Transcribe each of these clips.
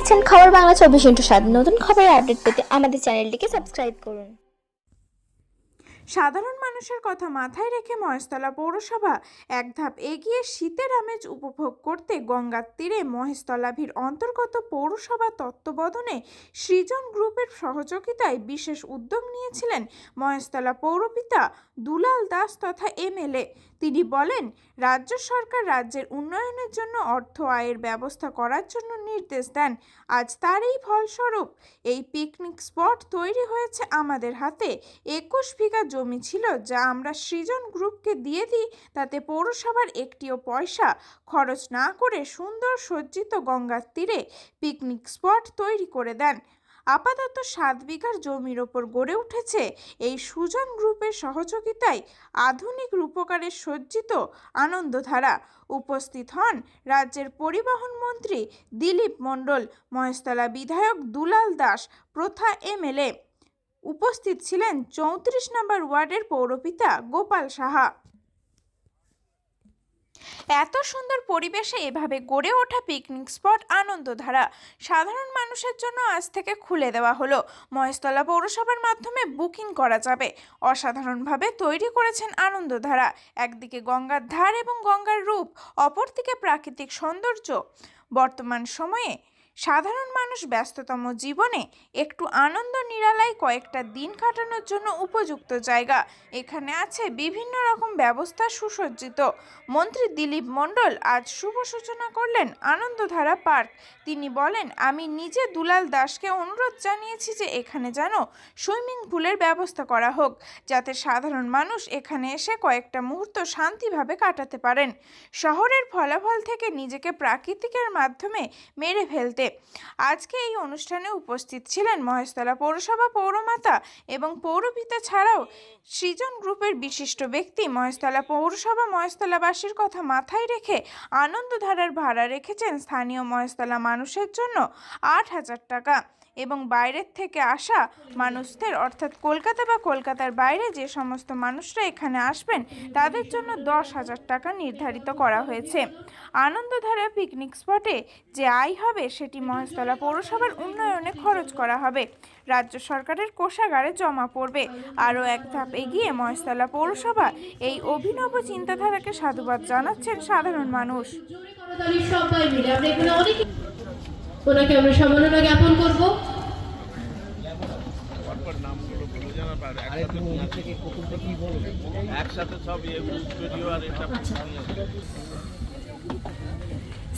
দেখছেন খবর বাংলা চব্বিশ ইন্টু সাত। নতুন খবরের আপডেট পেতে আমাদের চ্যানেলটিকে সাবস্ক্রাইব করুন। সাধারণ মানুষের কথা মাথায় রেখে মহেশতলা পৌরসভা এক ধাপ এগিয়ে শীতের আমেজ উপভোগ করতে গঙ্গার তীরে মহেশতলাভির অন্তর্গত পৌরসভা তত্ত্বাবধানে সৃজন গ্রুপের সহযোগিতায় বিশেষ উদ্যোগ নিয়েছিলেন মহেশতলা পৌরপিতা দুলাল দাস তথা এমএলএ তিনি বলেন, রাজ্য সরকার রাজ্যের উন্নয়নের জন্য অর্থ আয়ের ব্যবস্থা করার জন্য নির্দেশ দেন। আজ তারই ফলস্বরূপ এই পিকনিক স্পট তৈরি হয়েছে আমাদের হাতে। একুশ বিঘা জমি ছিল যা আমরা সৃজন গ্রুপকে দিয়ে দিই, তাতে পৌরসভার একটিও পয়সা খরচ না করে সুন্দর সজ্জিত গঙ্গার তীরে পিকনিক স্পট তৈরি করে দেন। আপাতত সাত বিঘার জমির ওপর গড়ে উঠেছে এই সুজন গ্রুপের সহযোগিতায় আধুনিক রূপকারে সজ্জিত আনন্দধারা। উপস্থিত হন রাজ্যের পরিবহন মন্ত্রী দিলীপ মণ্ডল, মহেশতলা বিধায়ক দুলাল দাস, প্রথা এমএলএ উপস্থিত ছিলেন চৌত্রিশ নম্বর ওয়ার্ডের পৌরপিতা গোপাল সাহা। এত সুন্দর পরিবেশে এভাবে গড়ে ওঠা পিকনিক স্পট আনন্দধারা। সাধারণ মানুষের জন্য আজ থেকে খুলে দেওয়া হলো। মহেশতলা পৌরসভার মাধ্যমে বুকিং করা যাবে। অসাধারণভাবে তৈরি করেছেন আনন্দধারা। একদিকে গঙ্গার ধার এবং গঙ্গার রূপ, অপরদিকে প্রাকৃতিক সৌন্দর্য। বর্তমান সময়ে সাধারণ মানুষ ব্যস্ততম জীবনে একটু আনন্দ নিরালায় কয়েকটা দিন কাটানোর জন্য উপযুক্ত জায়গা। এখানে আছে বিভিন্ন রকম ব্যবস্থা সুসজ্জিত। মন্ত্রী দিলীপ মণ্ডল আজ শুভ সূচনা করলেন আনন্দধারা পার্ক। তিনি বলেন, আমি নিজে দুলাল দাসকে অনুরোধ জানিয়েছি যে এখানে যেন সুইমিং পুলের ব্যবস্থা করা হোক, যাতে সাধারণ মানুষ এখানে এসে কয়েকটা মুহূর্ত শান্তিভাবে কাটাতে পারেন। শহরের ফলাফল থেকে নিজেকে প্রাকৃতিকের মাধ্যমে মেরে ফেলতে আজকে এই অনুষ্ঠানে উপস্থিত ছিলেন মহেশতলা পৌরসভা পৌরমাতা এবং পৌরপিতা ছাড়াও সৃজন গ্রুপের বিশিষ্ট ব্যক্তি। মহেশতলা পৌরসভা মহেশতলাবাসীর কথা মাথায় রেখে আনন্দধারার ভাড়া রেখেছেন স্থানীয় মহেশতলা মানুষের জন্য আট হাজার টাকা। এবং বাইরের থেকে আসা মানুষদের, অর্থাৎ কলকাতা বা কলকাতার বাইরে যে সমস্ত মানুষরা এখানে আসবেন, তাদের জন্য দশ হাজার টাকা নির্ধারিত করা হয়েছে। আনন্দধারা পিকনিক স্পটে যে আয় হবে, সেটি মহেশতলা পৌরসভার উন্নয়নে খরচ করা হবে। রাজ্য সরকারের কোষাগারে জমা পড়বে। আরও এক ধাপ এগিয়ে মহেশতলা পৌরসভা এই অভিনব চিন্তাধারাকে সাধুবাদ জানাচ্ছেন সাধারণ মানুষ। ওনাকে আমরা সম্মাননা জ্ঞাপন করব। আর এটা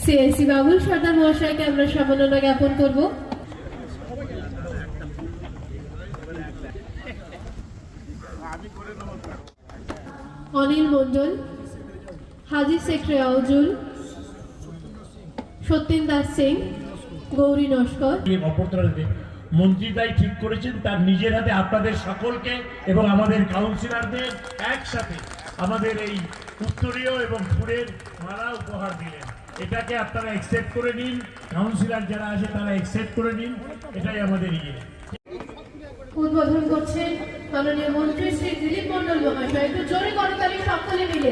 সিএসসি বাবুল সর্দার মহাশয়কে আমরা সম্মাননা জ্ঞাপন করব। অনিল মণ্ডল হাজি শেখ রেওয়াজুল সত্যেন দাস সিং গৌরী নস্কর। মন্ত্রী তাই ঠিক করেছেন তার নিজের হাতে আপনাদের সকলকে এবং আমাদের কাউন্সিলরদের একসাথে আমাদের এই উত্তরীয় এবং ফুলের মালা উপহার দিলেন। এটাকে আপনারা অ্যাকসেপ্ট করে নিন কাউন্সিলর যারা আছে তারা অ্যাকসেপ্ট করে নিন এটাই আমাদের ইয়ে। উদ্বোধন করছেন মাননীয় মন্ত্রী শ্রী দিলীপ মন্ডল মহাশয়। একটু জোরে করতালি সকলে মিলে।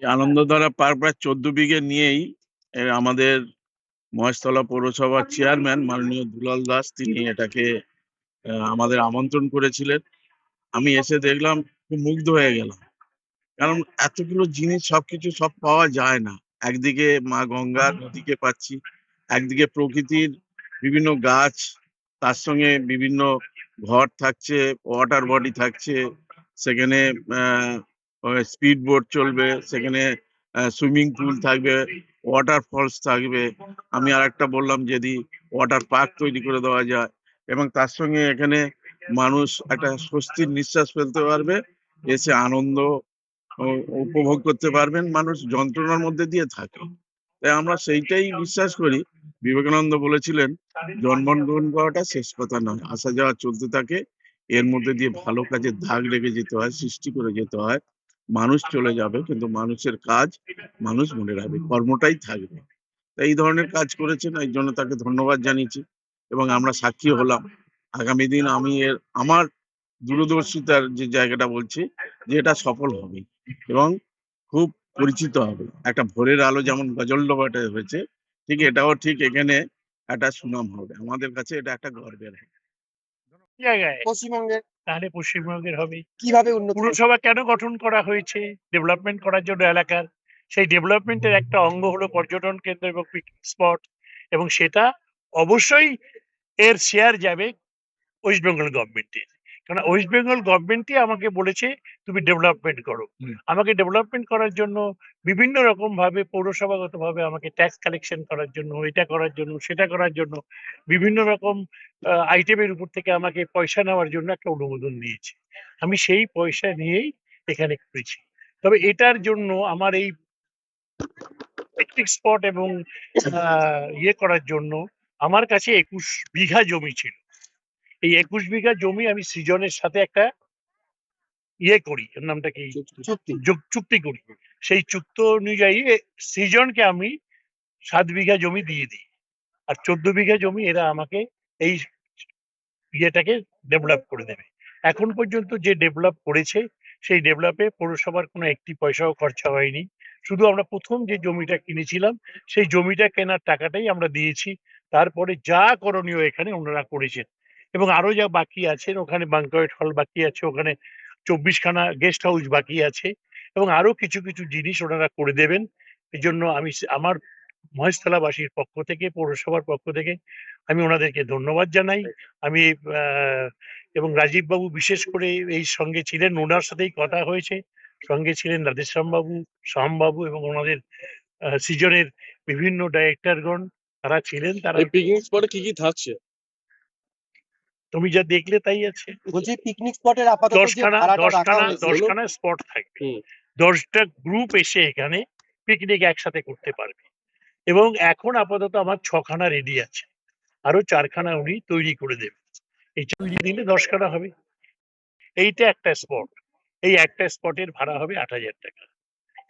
আনন্দধারা পার্ক প্রায় চোদ্দ বিঘে নিয়েই আমাদের মহেশতলা পৌরসভার চেয়ারম্যান মাননীয় দুলাল দাস তিনি এটাকে আমাদের আমন্ত্রণ করেছিলেন। আমি এসে দেখলাম খুব মুগ্ধ হয়ে গেলাম। কারণ এতগুলো জিনিস সবকিছু সব পাওয়া যায় না। একদিকে মা গঙ্গার দিকে পাচ্ছি একদিকে প্রকৃতির বিভিন্ন গাছ তার সঙ্গে বিভিন্ন ঘর থাকছে ওয়াটার বডি থাকছে সেখানে স্পিড বোট চলবে, সেখানে সুইমিং পুল থাকবে ওয়াটার ফলস থাকবে। আমি আর একটা বললাম যদি ওয়াটার পার্ক তৈরি করে দেওয়া যায় এবং তার সঙ্গে এখানে মানুষ একটা স্বস্তির নিঃশ্বাস ফেলতে পারবে, এসে আনন্দ উপভোগ করতে পারবেন, মানুষ যন্ত্রণার মধ্যে দিয়ে থাকে। তাই আমরা সেইটাই বিশ্বাস করি। বিবেকানন্দ বলেছিলেন, জন্মগ্রহণ করাটা শেষ কথা নয়, আসা যাওয়া চলতে থাকে। এর মধ্যে দিয়ে ভালো কাজের দাগ লেগে যেতে হয়, সৃষ্টি করে যেতে হয়। মানুষ চলে যাবে কিন্তু মানুষের কাজ মানুষ মনে রাখবে কর্মটাই থাকবে। তাই এই ধরনের কাজ করেছেন এই জন্য তাকে ধন্যবাদ জানিয়েছি এবং আমরা সাক্ষী হলাম। আগামী দিন আমি এর আমার দূরদর্শিতার যে জায়গাটা বলছি যে এটা সফল হবে এবং খুব পরিচিত হবে। একটা ভোরের আলো যেমন গজল ডোবাটা হয়েছে ঠিক এটাও ঠিক এখানে একটা সুনাম হবে। আমাদের কাছে এটা একটা গর্বের জায়গায়। পশ্চিমবঙ্গের তাহলে পশ্চিমবঙ্গের হবে। কীভাবে পুরসভা কেন গঠন করা হয়েছে? ডেভেলপমেন্ট করার জন্য এলাকার। সেই ডেভেলপমেন্টের একটা অঙ্গ হলো পর্যটন কেন্দ্র এবং পিকনিক স্পট এবং সেটা অবশ্যই এর শেয়ার যাবে ওয়েস্ট বেঙ্গল গভর্নমেন্টের কারণ ওয়েস্ট বেঙ্গল গভর্নমেন্টই আমাকে বলেছে তুমি ডেভেলপমেন্ট করো। আমাকে ডেভেলপমেন্ট করার জন্য বিভিন্ন রকম ভাবে পৌরসভাগত ভাবে আমাকে ট্যাক্স কালেকশন করার জন্য এটা করার জন্য সেটা করার জন্য বিভিন্ন রকম আইটেমের উপর থেকে আমাকে পয়সা নেওয়ার জন্য একটা অনুমোদন দিয়েছে আমি সেই পয়সা নিয়েই এখানে করেছি। তবে এটার জন্য আমার এই পিকনিক স্পট এবং আহ, ইয়ে করার জন্য আমার কাছে একুশ বিঘা জমি ছিল। এই একুশ বিঘা জমি আমি সৃজনের সাথে একটা ইয়ে করি এর নামটা কি? চুক্তি। করি। সেই চুক্তি অনুযায়ী সৃজনকে আমি সাত বিঘা জমি দিয়ে দিই। আর চোদ্দ বিঘা জমি এরা আমাকে এই ইয়েটাকে ডেভেলপ করে দেবে। এখন পর্যন্ত যে ডেভেলপ করেছে সেই ডেভেলপে পৌরসভার কোনো একটি পয়সাও খরচা হয়নি। শুধু আমরা প্রথম যে জমিটা কিনেছিলাম সেই জমিটা কেনার টাকাটাই আমরা দিয়েছি। তারপরে যা করণীয় এখানে ওনারা করেছেন। এবং আরও যা বাকি আছেন ওখানে বাংকয়েট হল বাকি আছে, ওখানে চব্বিশখানা গেস্ট হাউস বাকি আছে এবং আরও কিছু কিছু জিনিস ওনারা করে দেবেন। এই জন্য আমি আমার মহেশতলাবাসীর পক্ষ থেকে, পৌরসভার পক্ষ থেকে আমি ওনাদেরকে ধন্যবাদ জানাই। আমি এবং রাজীব বাবু বিশেষ করে এই সঙ্গে ছিলেন, ওনার সাথেই কথা হয়েছে। সঙ্গে ছিলেন রাধেশ্যাম বাবু শ্যাম বাবু এবং ওনাদের সৃজনের বিভিন্ন ডাইরেক্টরগণ তারা ছিলেন, তারা পিকনিক স্পটে কি কি থাকছে? তুমি যা দেখলে তাই আছে। বলছি পিকনিক স্পটের আপাতত দশখানা দশখানা দশখানা স্পট থাকবে। দশটা গ্রুপ এসে এখানে পিকনিক একসাথে করতে পারবে। এবং এখন আপাতত আমার ছখানা রেডি আছে। আরও চারখানা উনি তৈরি করে দেবেন এই তৈরি দিলে দশখানা হবে। এইটা একটা স্পট এই একটা স্পটের ভাড়া হবে আট হাজার টাকা।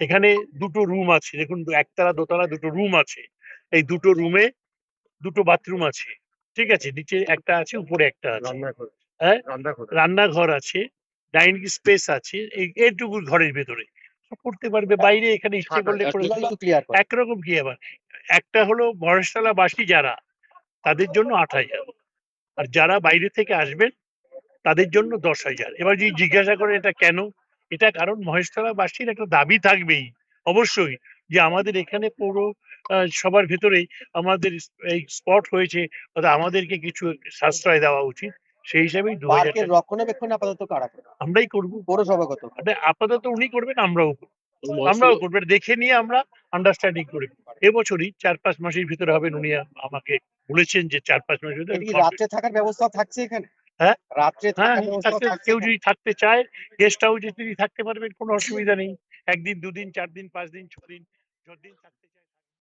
এখানে দুটো রুম আছে। দেখুন একতলা দোতলা দুটো রুম আছে। এই দুটো রুমে দুটো বাথরুম আছে। ঠিক আছে নিচে একটা আছে উপরে একটা আছে। হ্যাঁ? রান্নাঘর। আছে ডাইনিং স্পেস আছে এই এইটুকু ঘরের ভেতরে। করতে পারবে বাইরে এখানে ইচ্ছে করলে করে এগুলো একটু ক্লিয়ার করে। একরকম কি আবার একটা হলো মহেশতলা বাসী যারা তাদের জন্য আট হাজার। আর যারা বাইরে থেকে আসবেন তাদের জন্য দশ হাজার। এবার যদি জিজ্ঞাসা করে এটা কেন? এটা কারণ মহেশতলা বাসীর একটা দাবি থাকবেই অবশ্যই যে আমাদের এখানে পৌর সবার ভেতরেই আমাদের এই স্পট হয়েছে অর্থাৎ আমাদেরকে কিছু সাশ্রয় দেওয়া উচিত। সেই হিসাবেই দু হাজার টাকা রক্ষণাবেক্ষণ আপাতত কারা? আমরাই করব। পৌরসভাগত। মানে আপাতত উনি করবেন আমরাও করব। আমরাও করব। এটা দেখে নিয়ে আমরা আন্ডারস্ট্যান্ডিং করি এবছরই চার পাঁচ মাসের ভিতরে হবেন উনি আমাকে বলেছেন যে চার পাঁচ মাসের ভিতরে রাত্রে থাকার ব্যবস্থা থাকছে এখানে? হ্যাঁ? রাত্রে হ্যাঁ থাকার ব্যবস্থা থাকতে- কেউ যদি থাকতে চায় গেস্ট হাউসে তিনি থাকতে পারবেন কোনো অসুবিধা নেই। একদিন দুদিন চার দিন পাঁচ দিন ছ দিন যতদিন থাকতে চায়।